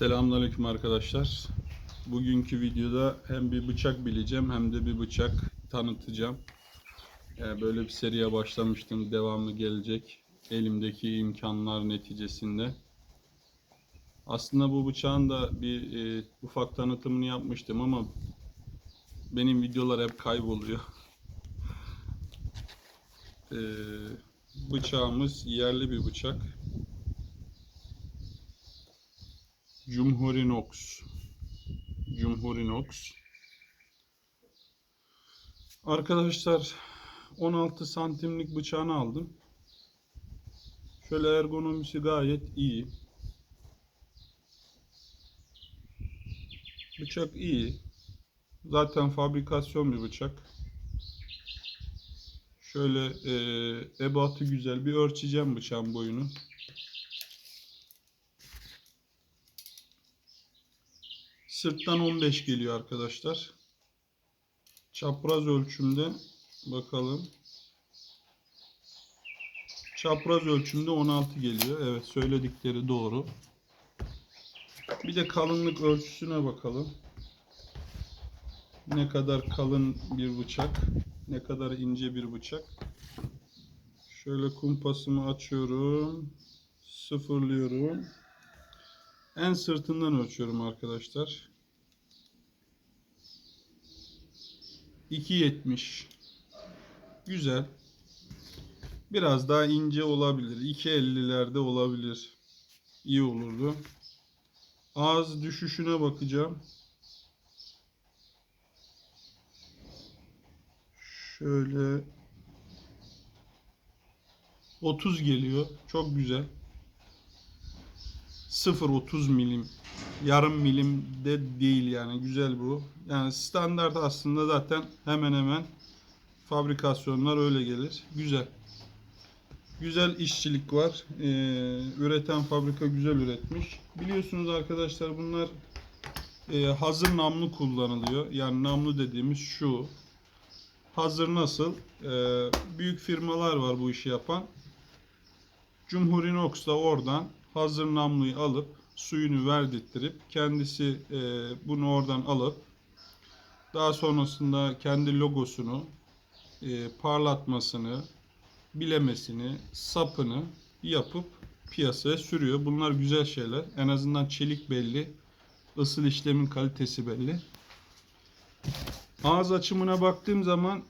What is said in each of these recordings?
Selamünaleyküm arkadaşlar. Bugünkü videoda hem bir bıçak bileceğim hem de bir bıçak tanıtacağım. Ee, Böyle bir seriye başlamıştım. Devamlı gelecek. Elimdeki imkanlar neticesinde. Aslında bu bıçağın da bir e, ufak tanıtımını yapmıştım ama benim videolar hep kayboluyor. Ee, bıçağımız yerli bir bıçak. Cumhurinox. Cumhurinox. Arkadaşlar 16 santimlik bıçağını aldım. Şöyle ergonomisi gayet iyi. Bıçak iyi. Zaten fabrikasyon bir bıçak. Şöyle e, ebatı güzel. Bir ölçeceğim bıçağın boyunu. Sırttan 15 geliyor arkadaşlar. Çapraz ölçümde bakalım. Çapraz ölçümde 16 geliyor. Evet söyledikleri doğru. Bir de kalınlık ölçüsüne bakalım. Ne kadar kalın bir bıçak, ne kadar ince bir bıçak. Şöyle kumpasımı açıyorum. Sıfırlıyorum. En sırtından ölçüyorum arkadaşlar. 2.70 Güzel. Biraz daha ince olabilir. 2.50'lerde olabilir. İyi olurdu. Ağız düşüşüne bakacağım. Şöyle 30 geliyor. Çok güzel. 0.30 milim yarım milim de değil yani güzel bu. Yani standart aslında zaten hemen hemen fabrikasyonlar öyle gelir. Güzel. Güzel işçilik var. Ee, üreten fabrika güzel üretmiş. Biliyorsunuz arkadaşlar bunlar e, hazır namlu kullanılıyor. Yani namlu dediğimiz şu. Hazır nasıl? Ee, büyük firmalar var bu işi yapan. Cumhurinox da oradan hazır namluyu alıp suyunu verdirttirip kendisi e, bunu oradan alıp daha sonrasında kendi logosunu e, parlatmasını bilemesini sapını yapıp piyasaya sürüyor. Bunlar güzel şeyler. En azından çelik belli. ısıl işlemin kalitesi belli. Ağız açımına baktığım zaman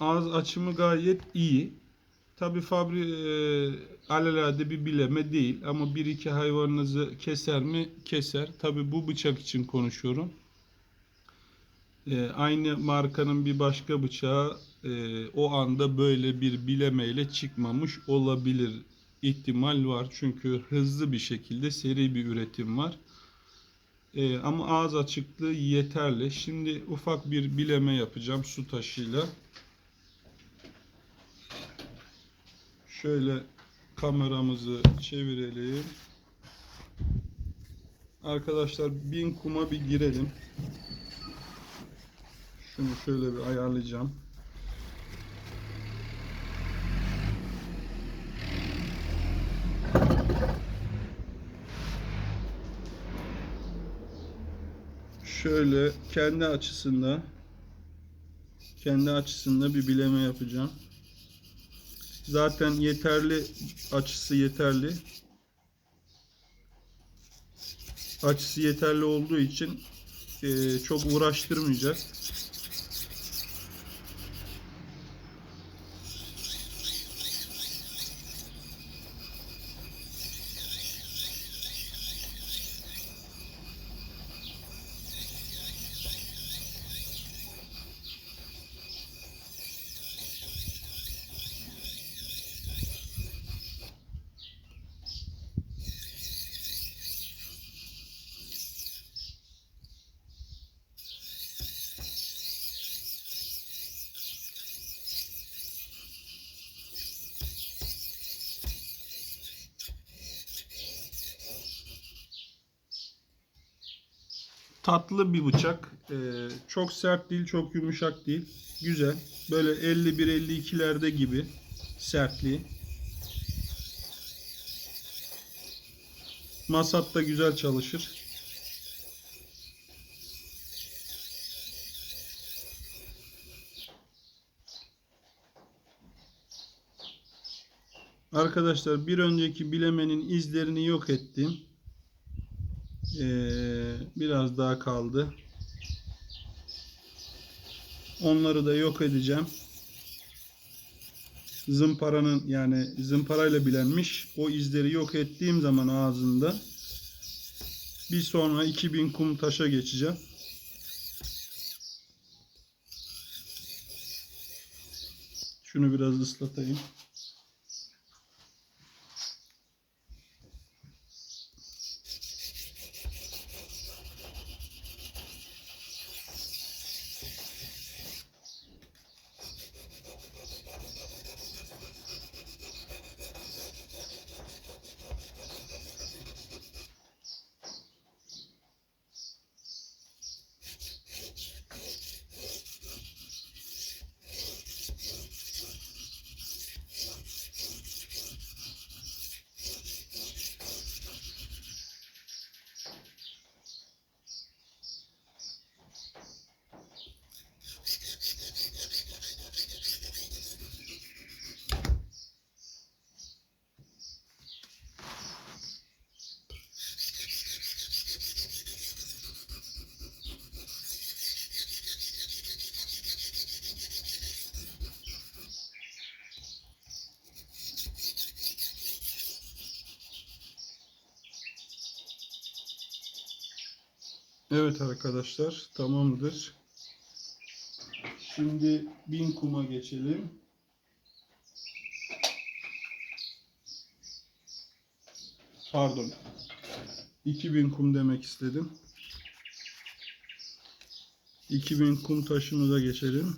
ağız açımı gayet iyi. Tabi fabri e, alelade bir bileme değil ama bir iki hayvanınızı keser mi? Keser. Tabi bu bıçak için konuşuyorum. E, aynı markanın bir başka bıçağı e, o anda böyle bir bilemeyle çıkmamış olabilir. ihtimal var çünkü hızlı bir şekilde seri bir üretim var. E, ama ağız açıklığı yeterli. Şimdi ufak bir bileme yapacağım su taşıyla. Şöyle kameramızı çevirelim. Arkadaşlar bin kuma bir girelim. Şunu şöyle bir ayarlayacağım. Şöyle kendi açısında kendi açısında bir bileme yapacağım. Zaten yeterli açısı yeterli. Açısı yeterli olduğu için e, çok uğraştırmayacak. tatlı bir bıçak. Ee, çok sert değil, çok yumuşak değil. Güzel. Böyle 51-52'lerde gibi sertliği. Masat da güzel çalışır. Arkadaşlar bir önceki bilemenin izlerini yok ettim. Ee, biraz daha kaldı. Onları da yok edeceğim. Zımparanın yani zımparayla bilenmiş o izleri yok ettiğim zaman ağzında bir sonra 2000 kum taşa geçeceğim. Şunu biraz ıslatayım. Evet arkadaşlar tamamdır. Şimdi 1000 kuma geçelim. Pardon. 2000 kum demek istedim. 2000 kum taşımıza geçelim.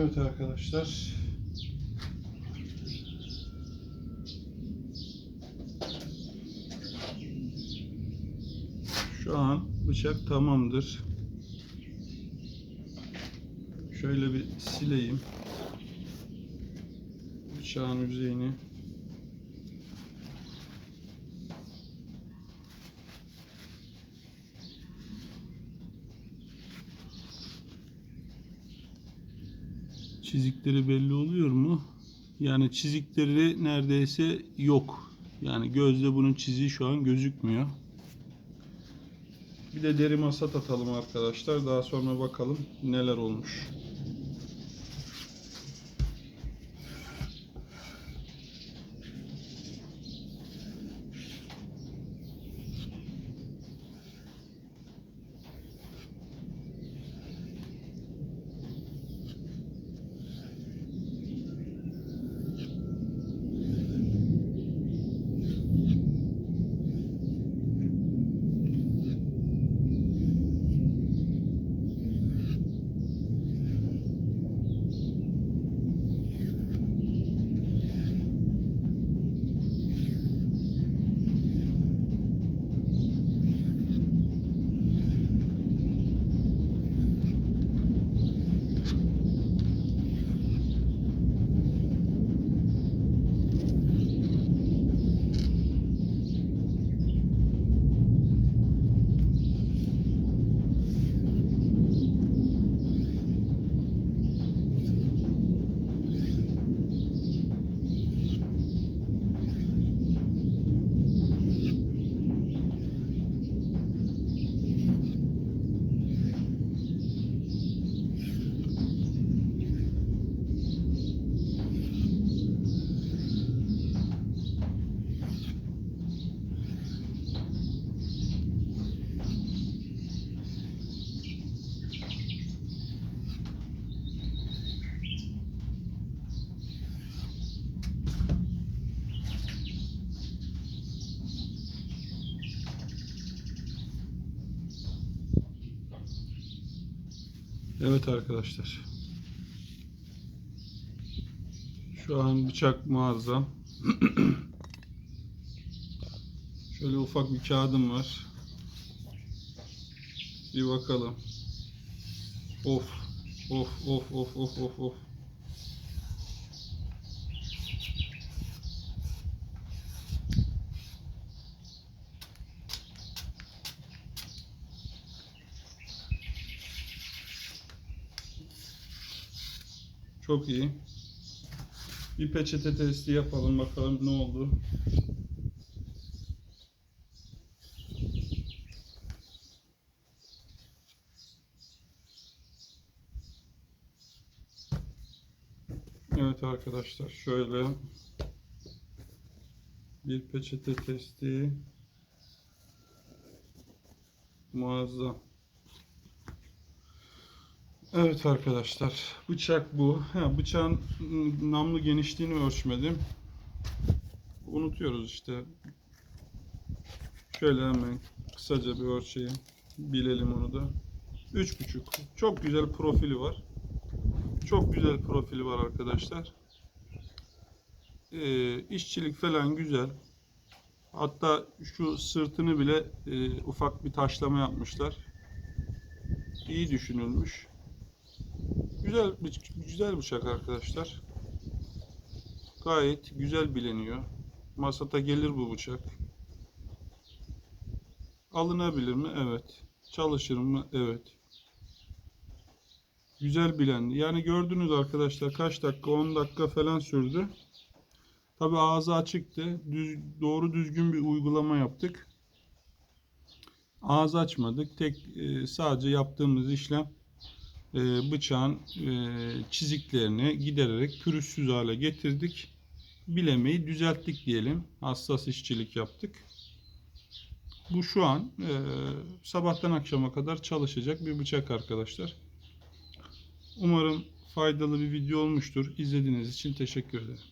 Evet arkadaşlar. Şu an bıçak tamamdır. Şöyle bir sileyim. Bıçağın yüzeyini. Çizikleri belli oluyor mu? Yani çizikleri neredeyse yok. Yani gözle bunun çiziği şu an gözükmüyor. Bir de deri masat atalım arkadaşlar. Daha sonra bakalım neler olmuş. Evet arkadaşlar. Şu an bıçak muazzam. Şöyle ufak bir kağıdım var. Bir bakalım. Of. Of of of of of of. Çok iyi. Bir peçete testi yapalım bakalım ne oldu. Evet arkadaşlar şöyle bir peçete testi muazzam. Evet arkadaşlar bıçak bu. Ha, bıçağın ıı, namlu genişliğini ölçmedim. Unutuyoruz işte. Şöyle hemen kısaca bir ölçeyim. Bilelim onu da. Üç buçuk. Çok güzel profili var. Çok güzel profili var arkadaşlar. Ee, işçilik falan güzel. Hatta şu sırtını bile e, ufak bir taşlama yapmışlar. İyi düşünülmüş. Güzel güzel bıçak arkadaşlar. Gayet güzel bileniyor. Masata gelir bu bıçak. Alınabilir mi? Evet. Çalışır mı? Evet. Güzel bilendi. Yani gördünüz arkadaşlar kaç dakika 10 dakika falan sürdü. Tabi ağzı açıktı. Düz, doğru düzgün bir uygulama yaptık. Ağzı açmadık. Tek e, sadece yaptığımız işlem bıçağın e, çiziklerini gidererek pürüzsüz hale getirdik. Bilemeyi düzelttik diyelim. Hassas işçilik yaptık. Bu şu an e, sabahtan akşama kadar çalışacak bir bıçak arkadaşlar. Umarım faydalı bir video olmuştur. İzlediğiniz için teşekkür ederim.